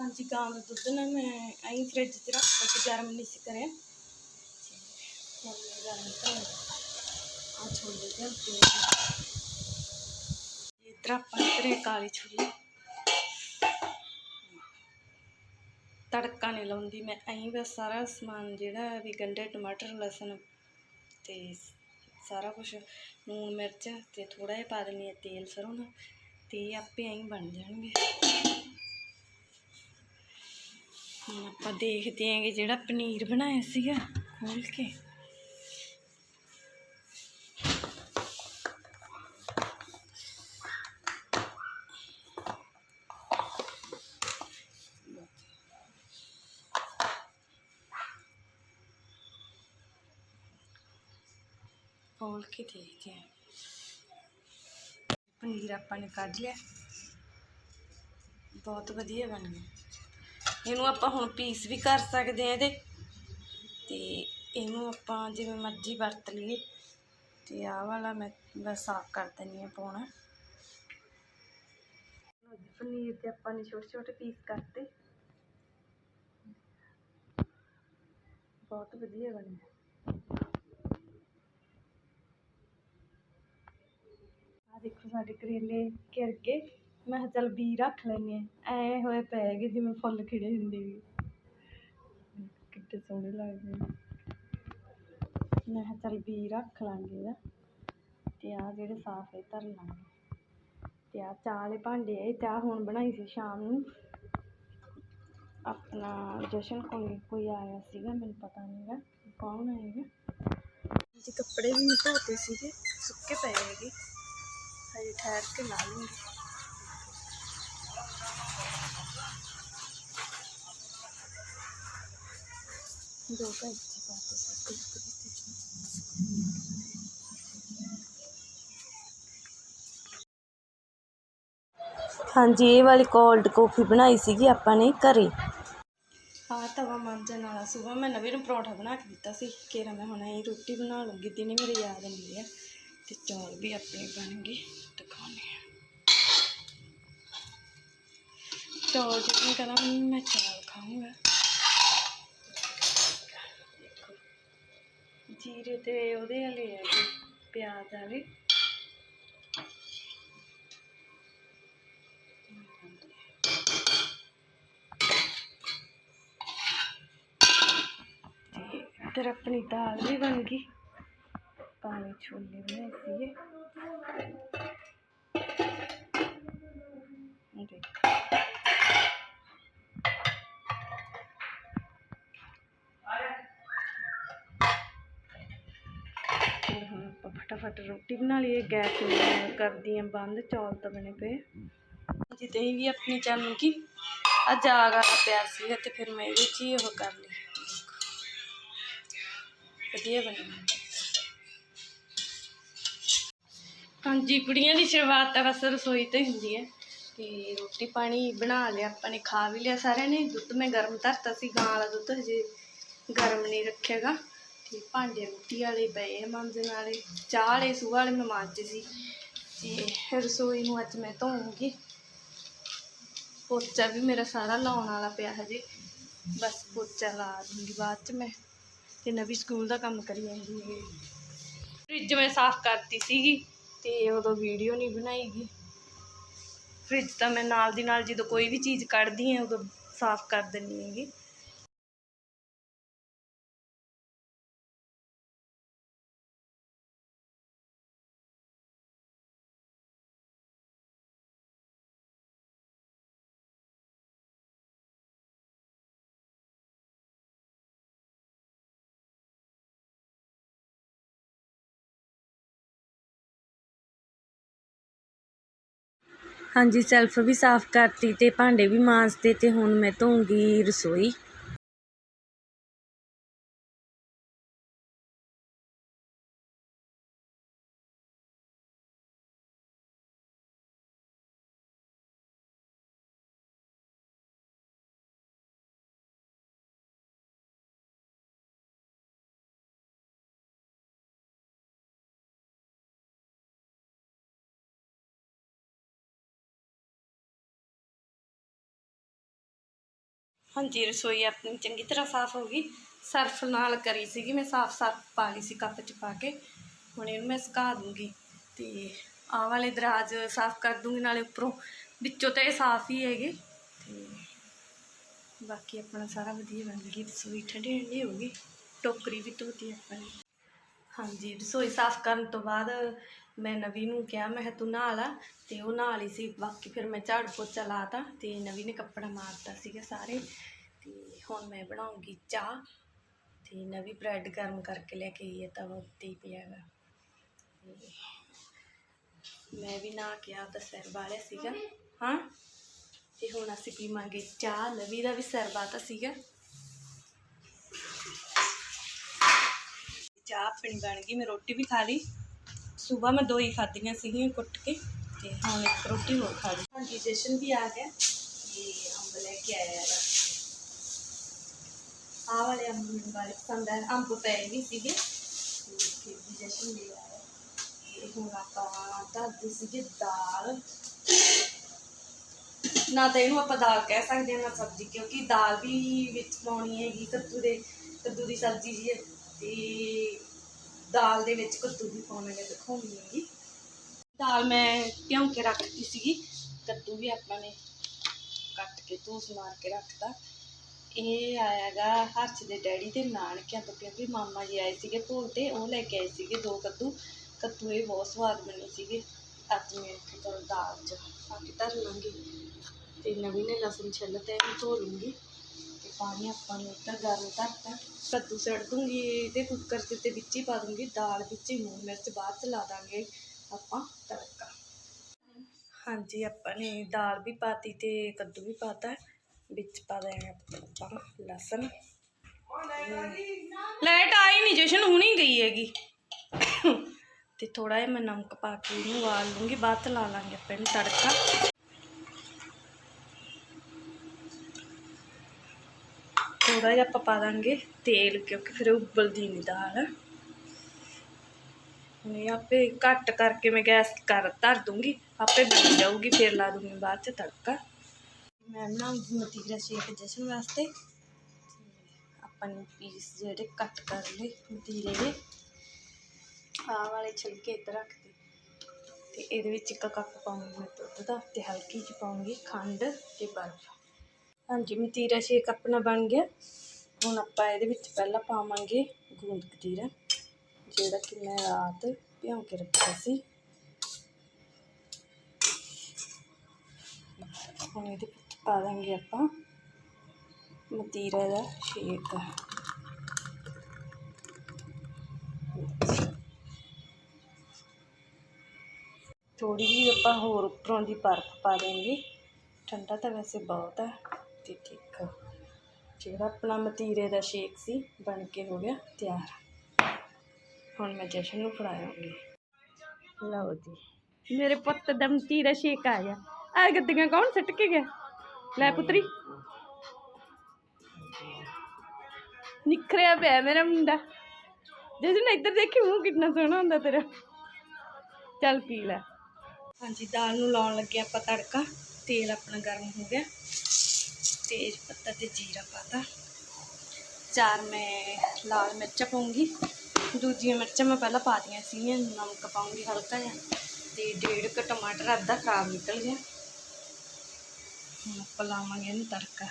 ਹਾਂਜੀ, ਗਾਂ ਦਾ ਦੁੱਧ ਨਾ ਮੈਂ ਐਂ ਫ੍ਰਿਜ 'ਚ ਰੱਖ ਕੇ ਗਰਮ ਨਹੀਂ ਸੀ ਕਰਿਆ। ਹੁਣ ਮੈਂ ਗਰਮ ਕਰ ਆ ਛੋਲੇ ਤੇ ਤੇ ਇਧਰ ਆਪਾਂ ਇਧਰੇ ਕਾਲੀ ਛੋਲੇ। ਤੜਕਾ ਨਹੀਂ ਲਾਉਂਦੀ, ਮੈਂ ਐਂ ਬਸ ਸਾਰਾ ਸਮਾਨ ਜਿਹੜਾ ਵੀ ਗੰਢੇ ਟਮਾਟਰ, ਲਸਣ ਤੇ ਸਾਰਾ ਕੁਝ ਲੂਣ, ਮਿਰਚ ਤੇ ਥੋੜਾ ਜਿਹਾ ਪਾ ਦਿੰਦੀ ਹਾਂ, ਤੇਲ ਸਰੋਂ ਦਾ, ਤੇ ਆਪੇ ਐਂ ਬਣ ਜਾਣਗੇ। ਹੁਣ ਆਪਾਂ ਦੇਖਦੇ ਹਾਂ ਕਿ ਜਿਹੜਾ ਪਨੀਰ ਬਣਾਇਆ ਸੀਗਾ ਖੋਲ ਕੇ। ਖੋਲ ਕੇ ਦੇਖਦੇ ਹਾਂ। ਪਨੀਰ ਆਪਾਂ ਨੇ ਕੱਢ ਲਿਆ। ਬਹੁਤ ਵਧੀਆ ਬਣ ਗਿਆ। ਇਹਨੂੰ ਆਪਾਂ ਹੁਣ ਪੀਸ ਵੀ ਕਰ ਸਕਦੇ ਆ ਇਹਦੇ। ਤੇ ਇਹਨੂੰ ਆਪਾਂ ਜਿਵੇਂ ਮਰਜ਼ੀ ਵਰਤ ਲਈਏ। ਤੇ ਆਹ ਵਾਲਾ ਮੈਂ ਬਸ ਸਾਫ਼ ਕਰ ਦਿੰਨੀ ਆ ਪਾਉਣਾ। ਪਨੀਰ ਤੇ ਆਪਾਂ ਨੇ ਛੋਟੇ ਛੋਟੇ ਪੀਸ ਕਰਤੇ। ਬਹੁਤ ਵਧੀਆ ਬਣਿਆ ਆ ਦੇਖੋ ਸਾਡੇ ਕਰੇਲੇ ਘਿਰ ਕੇ ਮੈਂ ਕਿਹਾ ਚੱਲ ਬੀ ਰੱਖ ਲੈਂਦੇ ਹਾਂ। ਐ ਹੋਏ ਪਏ ਹੈਗੇ ਜਿਵੇਂ ਫੁੱਲ ਖਿੜੇ ਹੁੰਦੇ ਵੀ। ਕਿੱਡੇ ਸੋਹਣੇ ਲੱਗਦੇ ਨੇ। ਮੈਂ ਕਿਹਾ ਚੱਲ ਬੀ ਰੱਖ ਲਾਂਗੇ ਇਹਦਾ। ਤੇ ਆਹ ਜਿਹੜੇ ਸਾਫ਼ ਹੈ ਧਰ ਲਾਂਗੇ। ਤੇ ਆਹ ਚਾਹ ਵਾਲੇ ਭਾਂਡੇ ਆ, ਇਹ ਚਾਹ ਹੁਣ ਬਣਾਈ ਸੀ ਸ਼ਾਮ ਨੂੰ। ਆਪਣਾ ਜਸ਼ਨ ਕੋਲ ਕੋਈ ਆਇਆ ਸੀਗਾ, ਮੈਨੂੰ ਪਤਾ ਨਹੀਂਗਾ ਕੌਣ ਆਏਗਾ ਜੀ ਕੱਪੜੇ ਵੀ ਮੈਂ ਧੋਤੇ ਸੀਗੇ, ਸੁੱਕੇ ਪਏ ਹੈਗੇ। ਹਜੇ ਠਹਿਰ ਕੇ ਲਾ ਲੂੰਗੀ। ਦੋ ਤਾਂ ਇੱਥੇ ਪਾਤੇ ਹਾਂਜੀ, ਇਹ ਵਾਲੀ ਕੋਲਡ ਕਾਫੀ ਬਣਾਈ ਸੀਗੀ ਆਪਾਂ ਨੇ ਘਰੇ। ਆ ਤਵਾ ਮਾਂਜਣ ਵਾਲਾ ਸੁਬਾ ਮੈਂ ਨਵੀਂ ਨੂੰ ਪਰੌਂਠਾ ਬਣਾ ਕੇ ਦਿੱਤਾ ਸੀ। ਕਿਹੜਾ ਮੈਂ ਹੁਣ ਇਹ ਰੋਟੀ ਬਣਾ ਲੂੰਗੀ, ਦਿਨੇ ਮੇਰੇ ਯਾਦ ਨਹੀਂ ਹੈ ਤੇ ਚੌਲ ਵੀ ਆਪਣੇ ਬਣ ਗਏ, ਦਿਖਾਉਂਦੇ ਆ ਚੌਲ ਜਿਵੇਂ ਕਰਾਂ ਮੈਂ ਚੌਲ ਖਾਊਂਗਾ। ਜੀਰੇ ਤੇ ਉਹਦੇ ਵਾਲੇ ਹੈਗੇ ਪਿਆਜ਼ ਵਾਲੇ। ਤੇ ਇੱਧਰ ਆਪਣੀ ਦਾਲ ਵੀ ਬਣ ਗਈ। ਪਾਣੀ ਛੋਲੇ ਬਣਾਏ ਸੀਗੇ। ਦੇਖੋ। ਫਟਾਫਟ ਰੋਟੀ ਬਣਾ ਲਈਏ, ਗੈਸ ਕਰਦੀ ਹਾਂ, ਬੰਦ ਚੌਲ ਤਾਂ ਬਣੇ ਪਏ ਜਿੱਦਾਂ ਵੀ ਆਪਣੀ ਚੰਨ ਕੀ ਆ ਜਾਗ ਪਿਆ ਸੀਗਾ ਤੇ ਫਿਰ ਮੈਂ ਇਹਦੇ 'ਚ ਹੀ ਉਹ ਕਰ ਲਈ। ਵਧੀਆ ਬਣਿਆ ਹਾਂਜੀ ਕੁੜੀਆਂ ਦੀ ਸ਼ੁਰੂਆਤ ਤਾਂ ਬਸ ਰਸੋਈ ਤੋਂ ਹੀ ਹੁੰਦੀ ਹੈ। ਤੇ ਰੋਟੀ ਪਾਣੀ ਬਣਾ ਲਿਆ, ਆਪਾਂ ਨੇ ਖਾ ਵੀ ਲਿਆ ਸਾਰਿਆਂ ਨੇ। ਦੁੱਧ ਮੈਂ ਗਰਮ ਧਰਤਾ ਸੀ, ਗਾਂ ਵਾਲਾ ਦੁੱਧ ਹਜੇ ਗਰਮ ਨਹੀਂ ਰੱਖਿਆਗਾ। ਤੇ ਭਾਂਡੇ ਰੋਟੀ ਵਾਲੇ ਪਏ ਮਾਂਜਣ ਵਾਲੇ ਚਾਹ ਵਾਲੇ, ਸੂਹ ਵਾਲੇ ਮੈਂ ਮਾਂਜੇ ਸੀ ਤੇ ਰਸੋਈ ਨੂੰ ਅੱਜ ਮੈਂ ਧੋਊਂਗੀ। ਪੋਚਾ ਵੀ ਮੇਰਾ ਸਾਰਾ ਲਾਉਣ ਵਾਲਾ ਪਿਆ ਹਜੇ। ਬਸ ਪੋਚਾ ਲਾ ਦੂੰਗੀ ਬਾਅਦ ਚ ਮੈਂ। ਤੇ ਨਵੀਂ ਸਕੂਲ ਦਾ ਕੰਮ ਕਰੀ ਜਾਂਦੀ ਹੈ। ਫ੍ਰਿਜ ਮੈਂ ਸਾਫ਼ ਕਰਤੀ ਸੀਗੀ ਤੇ ਉਦੋਂ ਵੀਡੀਓ ਨਹੀਂ ਬਣਾਈਗੀ। ਫ੍ਰਿਜ ਤਾਂ ਮੈਂ ਨਾਲ ਦੀ ਨਾਲ ਜਦੋਂ ਕੋਈ ਵੀ ਚੀਜ਼ ਕੱਢਦੀ ਹਾਂ, ਉਦੋਂ ਸਾਫ਼ ਕਰ ਦਿੰਦੀ ਹੈਗੀ। ਹਾਂਜੀ ਸੈਲਫ ਵੀ ਸਾਫ਼ ਕਰਤੀ ਅਤੇ ਭਾਂਡੇ ਵੀ ਮਾਂਜਤੇ ਅਤੇ ਹੁਣ ਮੈਂ ਧੋਊਂਗੀ ਰਸੋਈ। ਹਾਂਜੀ, ਰਸੋਈ ਆਪਣੀ ਚੰਗੀ ਤਰ੍ਹਾਂ ਸਾਫ਼ ਹੋ ਗਈ। ਸਰਫ ਨਾਲ ਕਰੀ ਸੀਗੀ ਮੈਂ ਸਾਫ਼ ਸਾਫ਼ ਪਾ ਲਈ ਸੀ ਕੱਪ 'ਚ ਪਾ ਕੇ। ਹੁਣ ਇਹਨੂੰ ਮੈਂ ਸੁਕਾ ਦੂੰਗੀ ਤੇ ਆਹ ਵਾਲੇ ਦਰਾਜ ਸਾਫ਼ ਕਰ ਦੂੰਗੀ, ਨਾਲੇ ਉੱਪਰੋਂ ਵਿੱਚੋਂ ਤਾਂ ਇਹ ਸਾਫ਼ ਹੀ ਹੈਗੇ। ਤੇ ਬਾਕੀ ਆਪਣਾ ਸਾਰਾ ਵਧੀਆ ਬਣ ਗਈ ਰਸੋਈ ਠੰਡੀ ਠੰਡੀ ਹੋ ਗਈ। ਟੋਕਰੀ ਵੀ ਧੋਤੀ ਆਪਾਂ ਨੇ। ਹਾਂਜੀ, ਰਸੋਈ ਸਾਫ਼ ਕਰਨ ਤੋਂ ਬਾਅਦ ਮੈਂ ਨਵੀ ਨੂੰ ਕਿਹਾ, ਮੈਂ ਕਿਹਾ ਤੂੰ ਨਹਾ ਲਾ ਤੇ ਉਹ ਨਹਾ ਲਈ ਸੀ। ਬਾਕੀ ਫਿਰ ਮੈਂ ਝਾੜੂ ਪੋਚਾ ਲਾਤਾ ਤੇ ਨਵੀ ਨੇ ਕੱਪੜਾ ਮਾਰਤਾ ਸੀਗਾ ਸਾਰੇ। ਤੇ ਹੁਣ ਮੈਂ ਬਣਾਉਂਗੀ ਚਾਹ ਤੇ ਨਵੀ ਬ੍ਰੈਡ ਗਰਮ ਕਰਕੇ ਲੈ ਕੇ ਆਈ ਹੈ ਤਾਂ ਉਹ ਉੱਤੇ ਪਿਆ ਗਾ ਮੈਂ ਵੀ ਨਹਾ ਕੇ ਤਾਂ ਸਿਰ ਬਾਲਿਆ ਸੀਗਾ। ਹਾਂ? ਤੇ ਹੁਣ ਅਸੀਂ ਪੀਵਾਂਗੇ ਚਾਹ। ਨਵੀ ਦਾ ਵੀ ਸਿਰ ਬਾਤਾ ਸੀਗਾ। ਚਾਹ ਆਪਣੀ ਬਣ ਗਈ, ਮੈਂ ਰੋਟੀ ਵੀ ਖਾ ਲਈ। ਸਵੇਰ ਮੈਂ ਦੋ ਹੀ ਖਾਧੀਆਂ ਸੀਗੀਆਂ ਕੁੱਟ ਕੇ ਤੇ ਹੁਣ ਇੱਕ ਰੋਟੀ ਹੋਰ ਖਾ ਲਈ ਹਾਂਜੀ ਜਸ਼ਨ ਵੀ ਆ ਗਿਆ ਤੇ ਅੰਬ ਲੈ ਕੇ ਆਇਆ ਹੈ ਆਹ ਵਾਲੇ ਅੰਬ ਮੈਨੂੰ ਬੜੇ ਪਸੰਦ ਹੈ ਅੰਬ ਪਏ ਵੀ ਸੀਗੇ ਤੇ ਫਿਰ ਵੀ ਜਸ਼ਨ ਲੈ ਆਇਆ ਤੇ ਹੁਣ ਆਪਾਂ ਧਰਦੀ ਸੀਗੀ ਦਾਲ ਨਾ ਤਾਂ ਇਹਨੂੰ ਆਪਾਂ ਦਾਲ ਕਹਿ ਸਕਦੇ ਹਾਂ ਨਾ ਸਬਜ਼ੀ ਕਿਉਂਕਿ ਦਾਲ ਵੀ ਵਿੱਚ ਪਾਉਣੀ ਹੈਗੀ ਕੱਦੂ ਦੇ ਕੱਦੂ ਦੀ ਸਬਜ਼ੀ ਜੀ ਹੈ ਤੇ ਦਾਲ ਦੇ ਵਿੱਚ ਕੱਦੂ ਵੀ ਪਾਉਣਾ ਹੈ ਦਿਖਾਉਣੀ ਹੈਗੀ ਦਾਲ ਮੈਂ ਭਿਉਂ ਕੇ ਰੱਖਤੀ ਸੀਗੀ, ਕੱਦੂ ਵੀ ਆਪਾਂ ਨੇ ਕੱਟ ਕੇ ਧੂਸ ਮਾਰ ਕੇ ਰੱਖਤਾ। ਇਹ ਆਇਆਗਾ ਹਰਸ਼ ਦੇ ਡੈਡੀ ਦੇ ਨਾਨਕਿਆਂ ਤੋਂ, ਕਿਉਂਕਿ ਮਾਮਾ ਜੀ ਆਏ ਸੀਗੇ ਭੋਗ ਤੇ, ਉਹ ਲੈ ਕੇ ਆਏ ਸੀਗੇ ਦੋ ਕੱਦੂ। ਕੱਦੂ ਇਹ ਬਹੁਤ ਸਵਾਦ ਬਣੇ ਸੀਗੇ। ਅੱਜ ਮੈਂ ਇੱਥੇ ਚਲ ਦਾਲ ਚ ਪਾ ਕੇ ਧਰ ਲਾਂਗੀ। ਤੇ ਨਵੀਂ ਨੇ ਲਸਣ ਛਿੱਲ ਤੇ ਧੋ ਲੂੰਗੀ। ਪਾਣੀ ਆਪਾਂ ਨੇ ਉੱਤਰ ਗਰਮ ਕਰਤਾ। ਕੱਦੂ ਸੜ ਦੂੰਗੀ ਤੇ ਕੁੱਕਰ ਦੇ ਤੇ ਵਿੱਚ ਹੀ ਪਾ ਦੂੰਗੀ, ਦਾਲ ਵਿੱਚ ਹੀ ਲੂਣ ਮਿਰਚ ਬਾਅਦ ਚ ਲਾ ਦਾਂਗੇ। ਆਪਾਂ ਤੜਕਾ। ਹਾਂਜੀ, ਆਪਾਂ ਨੇ ਦਾਲ ਵੀ ਪਾਤੀ ਤੇ ਕੱਦੂ ਵੀ ਪਾਤਾ। ਵਿੱਚ ਪਾ ਦਾਂਗੇ ਆਪਾਂ ਲਸਣ। ਲਾਈਟ ਆਈ ਨਹੀਂ ਜਸ਼ਨ ਹੁਣੀ ਗਈ ਹੈਗੀ। ਤੇ ਥੋੜਾ ਜਿਹਾ ਮੈਂ ਨਮਕ ਪਾ ਕੇ ਇਹਨੂੰ ਉਬਾਲ ਲੂੰਗੀ, ਬਾਅਦ 'ਚ ਲਾ ਲਾਂਗੇ ਆਪਾਂ ਇਹਨੂੰ ਤੜਕਾ। ਥੋੜਾ ਜਿਹਾ ਆਪਾਂ ਪਾ ਦਾਂਗੇ ਤੇਲ ਕਿਉਂਕਿ ਫਿਰ ਉਬਲਦੀ ਨਹੀਂ ਦਾਲ। ਹੁਣ ਆਪੇ ਘੱਟ ਕਰਕੇ ਮੈਂ ਗੈਸ ਕਰ, ਧਰ ਦੂੰਗੀ, ਆਪੇ ਬਣ ਜਾਊਗੀ, ਫਿਰ ਲਾ ਦੂੰਗੀ ਬਾਅਦ 'ਚ ਤੜਕਾ। ਮੈਂ ਬਣਾਉਂਗੀ ਮਤੀਰਾ ਸ਼ੇਕ ਜਸ਼ਨ ਵਾਸਤੇ। ਆਪਾਂ ਨੇ ਪੀਸ ਜਿਹੜੇ ਕੱਟ ਕਰ ਲਏ ਮਤੀਰੇ ਦੇ ਆਹ ਵਾਲੇ ਛਿਲਕੇ ਇੱਧਰ ਰੱਖ ਦੇ। ਤੇ ਇਹਦੇ ਵਿੱਚ ਇੱਕ ਕੱਪ ਪਾਉਂਗੀ ਮੈਂ ਦੁੱਧ ਦਾ ਤੇ ਹਲਕੀ ਜਿਹੀ ਪਾਉਂਗੀ ਖੰਡ ਤੇ ਬਰਫ਼। ਹਾਂਜੀ ਮਤੀਰਾ ਸ਼ੇਕ ਆਪਣਾ ਬਣ ਗਿਆ। ਹੁਣ ਆਪਾਂ ਇਹਦੇ ਵਿੱਚ ਪਹਿਲਾਂ ਪਾਵਾਂਗੇ ਗੂੰਦ ਕਤੀਰਾ, ਜਿਹੜਾ ਕਿ ਮੈਂ ਰਾਤ ਭਿਉਂ ਕੇ ਰੱਖਿਆ ਸੀ। ਹੁਣ ਇਹਦੇ ਵਿੱਚ ਪਾ ਦਾਂਗੇ ਆਪਾਂ ਮਤੀਰਾ ਦਾ ਸ਼ੇਕ। ਥੋੜੀ ਜਿਹੀ ਆਪਾਂ ਹੋਰ ਉੱਪਰੋਂ ਦੀ ਬਰਫ਼ ਪਾ ਦੇਂਗੇ ਠੰਡਾ ਤਾਂ ਵੈਸੇ ਬਹੁਤ ਹੈ ਤੇ ਠੀਕ ਜਿਹੜਾ ਆਪਣਾ ਮਤੀਰੇ ਦਾ ਸ਼ੇਕ ਸੀ, ਬਣ ਕੇ ਹੋ ਗਿਆ ਤਿਆਰ। ਹੁਣ ਮੈਂ ਜਸ਼ਨ ਨੂੰ ਫੜਾਉਂਗੀ। ਲਓ ਜੀ। ਮੇਰੇ ਪੁੱਤ ਦਾ ਮਤੀਰਾ ਸ਼ੇਕ ਆ ਗਿਆ। ਆ ਗੱਡੀਆਂ ਕੌਣ ਸੁੱਟ ਕੇ ਗਿਆ? ਲੈ ਪੁੱਤਰੀ। ਨਿਖਰਿਆ ਪਿਆ ਮੇਰਾ ਮੁੰਡਾ। ਜਸ਼ਨ ਇੱਧਰ ਦੇਖੀ, ਮੂੰਹ ਕਿੰਨਾ ਸੋਹਣਾ ਹੁੰਦਾ ਤੇਰਾ। ਚੱਲ ਪੀ ਲੈ। ਹਾਂਜੀ, ਦਾਲ ਨੂੰ ਲਾਉਣ ਲੱਗੇ ਆਪਾਂ ਤੜਕਾ। ਤੇਲ ਆਪਣਾ ਗਰਮ ਹੋ ਗਿਆ। ਤੇਜ ਪੱਤਾ ਤੇ ਜੀਰਾ ਪਾਤਾ। ਚਾਰ ਮੈਂ, ਲਾਲ ਮਿਰਚਾਂ ਪਾਉਂਗੀ। ਦੂਜੀਆਂ ਮਿਰਚਾਂ ਮੈਂ ਪਹਿਲਾਂ ਪਾ ਦਿੱਤੀਆਂ ਸੀਗੀਆਂ, ਨਮਕ ਪਾਉਂਗੀ ਹਲਕਾ ਜਿਹਾ ਤੇ ਡੇਢ ਕ ਟਮਾਟਰ ਅੱਧਾ ਖਰਾਬ ਨਿਕਲ ਗਿਆ। ਹੁਣ ਆਪਾਂ ਲਾਵਾਂਗੇ ਇਹਨੂੰ ਤੜਕਾ।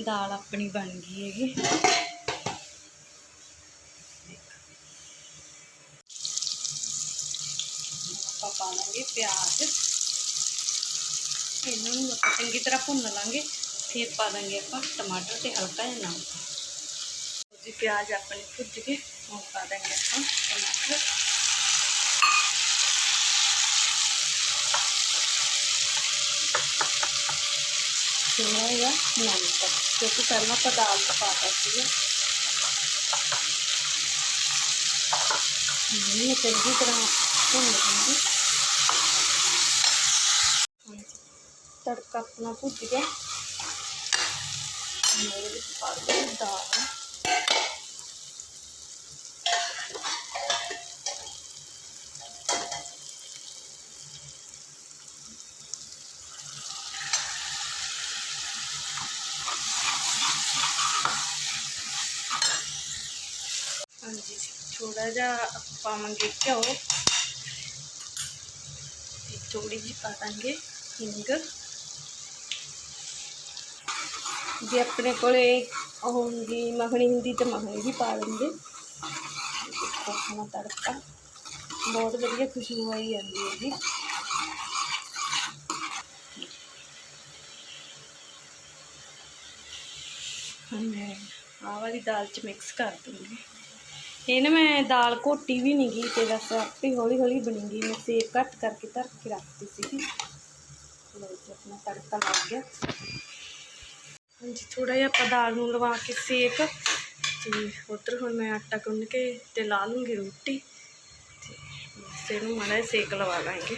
ਦਾਲ ਆਪਣੀ ਬਣ ਗਈ ਹੈਗੀ। ਆਪਾਂ ਪਾ ਲਾਂਗੇ ਪਿਆਜ਼। ਇਹਨਾਂ ਨੂੰ ਆਪਾਂ ਚੰਗੀ ਤਰ੍ਹਾਂ ਭੁੰਨ ਲਾਂਗੇ ਫਿਰ ਪਾ ਦਾਂਗੇ ਆਪਾਂ ਟਮਾਟਰ ਤੇ ਹਲਕਾ ਜਿਹਾ ਨਮਕ ਜੀ ਪਿਆਜ਼ ਆਪਣੇ ਭੁੱਜ ਗਏ ਹੁਣ ਪਾ ਦਾਂਗੇ ਆਪਾਂ ਟਮਾਟਰ ਥੋੜਾ ਜਿਹਾ ਨਮਕ ਕਿਉਂਕਿ ਪਹਿਲਾਂ ਆਪਾਂ ਦਾਲ ਚ ਪਾਤਾ ਸੀਗਾ ਇਹਨੂੰ ਚੰਗੀ ਤਰ੍ਹਾਂ ਭੁੰਨ तड़का अपना भुज गया दाल ਹਾਂਜੀ ਥੋੜਾ ਜਿਹਾ ਆਪਾਂ ਪਾਵਾਂਗੇ ਘਿਓ ਤੇ ਥੋੜੀ ਜਿਹੀ ਪਾ ਦਾਂਗੇ ਹਿੰਗ ਜੇ ਆਪਣੇ ਕੋਲੇ ਉਹ ਹੁੰਦੀ ਮੱਖਣੀ ਹੁੰਦੀ ਤਾਂ ਮੱਖਣੀ ਵੀ ਪਾ ਦਿੰਦੇ ਦੇਖੋ ਆਪਣਾ ਤੜਕਾ ਬਹੁਤ ਵਧੀਆ ਖੁਸ਼ਬੂ ਆਈ ਜਾਂਦੀ ਹੈ ਜੀ ਹੁਣ ਮੈਂ ਆਹ ਵਾਲੀ ਦਾਲ ਚ ਮਿਕਸ ਕਰ ਦੂੰਗੀ ਇਹ ਨਾ ਮੈਂ ਦਾਲ ਘੋਟੀ ਵੀ ਨਹੀਂ ਗਈ ਤੇ ਬਸ ਆਪੇ ਹੌਲੀ ਹੌਲੀ ਬਣੀ ਗਈ ਮੈਂ ਸੇਕ ਘੱਟ ਕਰਕੇ ਧਰ ਕੇ ਰੱਖਤੀ ਸੀਗੀ ਲਓ ਜੀ ਆਪਣਾ ਤੜਕਾ ਲੱਗ ਗਿਆ ਹਾਂਜੀ ਥੋੜਾ ਜਿਹਾ ਆਪਾਂ ਦਾਲ ਨੂੰ ਲਵਾ ਕੇ ਸੇਕ ਤੇ ਉੱਧਰ ਹੁਣ ਮੈਂ ਆਟਾ ਗੁੰਨ ਕੇ ਤੇ ਲਾ ਲੂੰਗੀ ਰੋਟੀ ਤੇ ਬਸ ਨੂੰ ਮਾੜਾ ਜਿਹਾ ਸੇਕ ਲਵਾ ਲਾਂਗੇ।